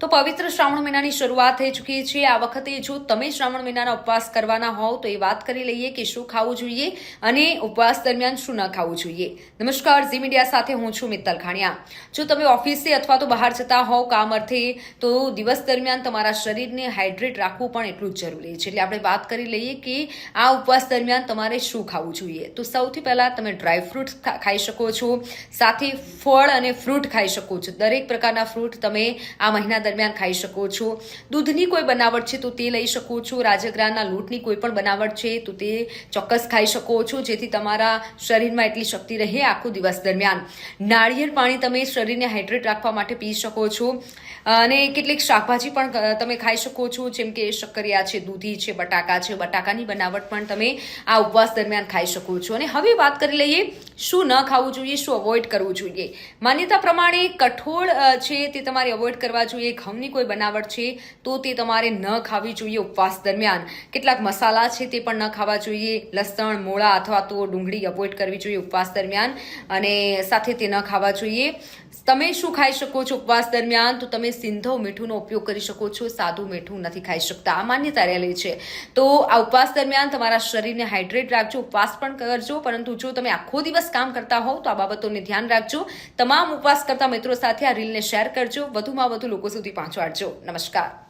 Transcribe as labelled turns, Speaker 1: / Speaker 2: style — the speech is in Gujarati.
Speaker 1: તો પવિત્ર શ્રાવણ મહિનાની શરૂઆત થઈ ચૂકી છે. આ વખતે જો તમે શ્રાવણ મહિનાના ઉપવાસ કરવાના હોવ તો એ વાત કરી લઈએ કે શું ખાવું જોઈએ અને ઉપવાસ દરમિયાન શું ન ખાવું જોઈએ. નમસ્કાર, ઝી મીડિયા સાથે હું છું મિત્તલ ખાણિયા. જો તમે ઓફિસે અથવા તો બહાર જતા હોવ કામ અર્થે, તો દિવસ દરમિયાન તમારા શરીરને હાઇડ્રેટ રાખવું પણ એટલું જ જરૂરી છે. એટલે આપણે વાત કરી લઈએ કે આ ઉપવાસ દરમિયાન તમારે શું ખાવું જોઈએ. તો સૌથી પહેલાં તમે ડ્રાયફ્રૂટ ખાઈ શકો છો. સાથે ફળ અને ફ્રૂટ ખાઈ શકો છો. દરેક પ્રકારના ફ્રૂટ તમે આ મહિના દરમિયાન ખાઈ શકો છો. દૂધની કોઈ બનાવટ છે તો તે લઈ શકો છો. રાજગરાના લોટની કોઈ પણ બનાવટ છે તો તે ચોક્કસ ખાઈ શકો છો. જેથી તમારા શરીરમાં એટલી શક્તિ રહે આખો દિવસ દરમિયાન. નાળિયેર પાણી તમે શરીરને હાઇડ્રેટ રાખવા માટે પી શકો છો. અને કેટલીક શાકભાજી પણ તમે ખાઈ શકો છો. જેમ કે શક્કરિયા છે, દૂધી છે, બટાકા છે. બટાકાની બનાવટ પણ તમે આ ઉપવાસ દરમિયાન ખાઈ શકો છો. અને હવે વાત કરી લઈએ શું ન ખાવું જોઈએ, શું અવોઇડ કરવું જોઈએ? માન્યતા પ્રમાણે કઠોળ છે તે તમારે અવોઇડ કરવા જોઈએ. ઘઉંની કોઈ બનાવટ છે તો તે તમારે ન ખાવી જોઈએ ઉપવાસ દરમિયાન. કેટલાક મસાલા છે તે પણ ન ખાવા જોઈએ. લસણ, મોળા અથવા તો ડુંગળી અવોઇડ કરવી જોઈએ ઉપવાસ દરમિયાન અને સાથે તે ન ખાવા જોઈએ. તમે શું ખાઈ શકો છો ઉપવાસ દરમિયાન? તો તમે સિંધો મીઠુંનો ઉપયોગ કરી શકો છો. સાદું મીઠું નથી ખાઈ શકતા. આ માન્યતા રહેલી છે. તો આ ઉપવાસ દરમિયાન તમારા શરીરને હાઇડ્રેટ રાખજો. ઉપવાસ પણ કરજો. પરંતુ જો તમે આખો દિવસ કામ કરતા હોવ તો આ બાબતોને ધ્યાન રાખજો. તમામ ઉપવાસ કરતા મિત્રો સાથે આ રીલને શેર કરજો. વધુમાં વધુ લોકો સુધી પહોંચાડજો. નમસ્કાર.